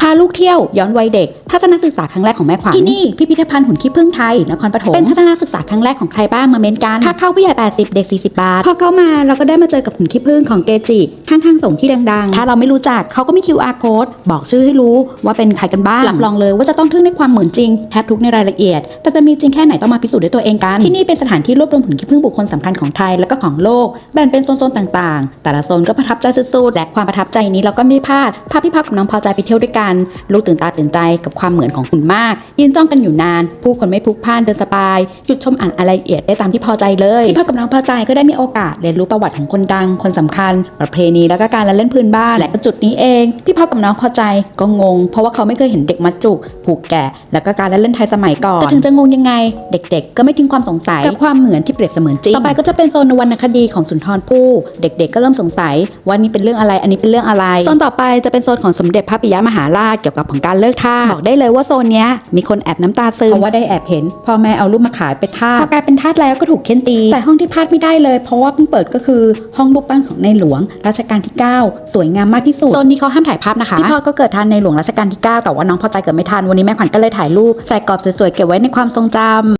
พาลูกเที่ยวย้อนวัยเด็ก ทัศนศึกษาครั้งแรกของแม่ขวัญที่นี่พิพิธภัณฑ์หุ่นขี้ผึ้งไทยนครปฐมเป็นทัศนศึกษาครั้งแรกของใครบ้างมาเม้นกันค่าเข้าผู้ใหญ่ 80 เด็ก 40 บาท พอเข้ามาเราก็ได้มาเจอกับหุ่นขี้ผึ้งของเกจิข้างทางส่งที่ดังๆ ถ้าเราไม่รู้จักเขาก็มี QR code บอกชื่อให้รู้ว่าเป็นใครกันบ้างรับรองเลยว่าจะต้องทึ่งในความเหมือนจริงแทบทุกในรายละเอียด แต่จะมีจริงแค่ไหนต้องมาพิสูจน์ด้วยตัวเองกันที่นี่เป็นสถานที่รวบรวมหุ่นขี้ผึ้งบุคคลสำคัญของไทยและก็ของโลกแบ่งเป็นโซนๆต่าง ๆ แต่ละโซนก็ประทับใจสุดๆและความประทับใจนี้เราก็ไม่พลาดพาพี่พักกับน้องพอใจไปเที่ยวด้วยกันลูกตื่นตาตื่นใจกับความเหมือนของหุ่นมาก ยืนจ้องกันอยู่นาน ผู้คนไม่พลุกพล่านเดินสบาย หยุดชมอ่านรายละเอียดได้ตามที่พอใจเลยพี่พักกับน้องพอใจก็ได้มีโอกาสเรียนรู้ประวัติของคนดัง คนสำคัญ ประเพณีแล้วก็การละเล่นพื้นบ้าน และก็จุดนี้เองพี่พักกับน้องพอใจก็งง เพราะว่าเขาไม่เคยเห็นเด็กมัดจุกผูกแกะ แล้วก็การละเล่นไทยสมัยก่อนแต่ถึงจะงงยังไง เด็ก ๆ ก็ไม่ทิ้งความสงสัยกับความเหมือนที่เปรียบเสมือนจริงต่อไปก็จะเป็นโซนวรรณคดีของสุนทรภู่เด็ก ๆ ก็เริ่มสงสัยว่านี่เป็นเรื่องอะไรอันนี้เป็นเรื่องอะไรโซนต่อไปจะเป็นโซนของสมเด็จพระปิยมหาราชเกี่ยวกับของการเลิกทาสบอกได้เลยว่าโซนเนี้ยมีคนแอบน้ำตาซึมเพราะว่าได้แอบเห็นพ่อแม่เอารูปมาขายเป็นทาสพอกลายเป็นทาสแล้วก็ถูกเค้นตี แต่ห้องที่พลาดไม่ได้เลย เพราะว่าเพิ่งเปิดก็คือห้องรูปปั้นของในหลวงรัชกาลที่ 9 สวยงามมากที่สุดโซนนี้เขาห้ามถ่ายภาพนะคะพี่พ่อก็เกิดทันในหลวงรัชกาลที่ 9 แต่ว่าน้องพอใจเกิดไม่ทันวันนี้แม่ขวัญก็เลยถ่ายรูปใส่กรอบสวยๆเก็บไว้ในความทรงจำ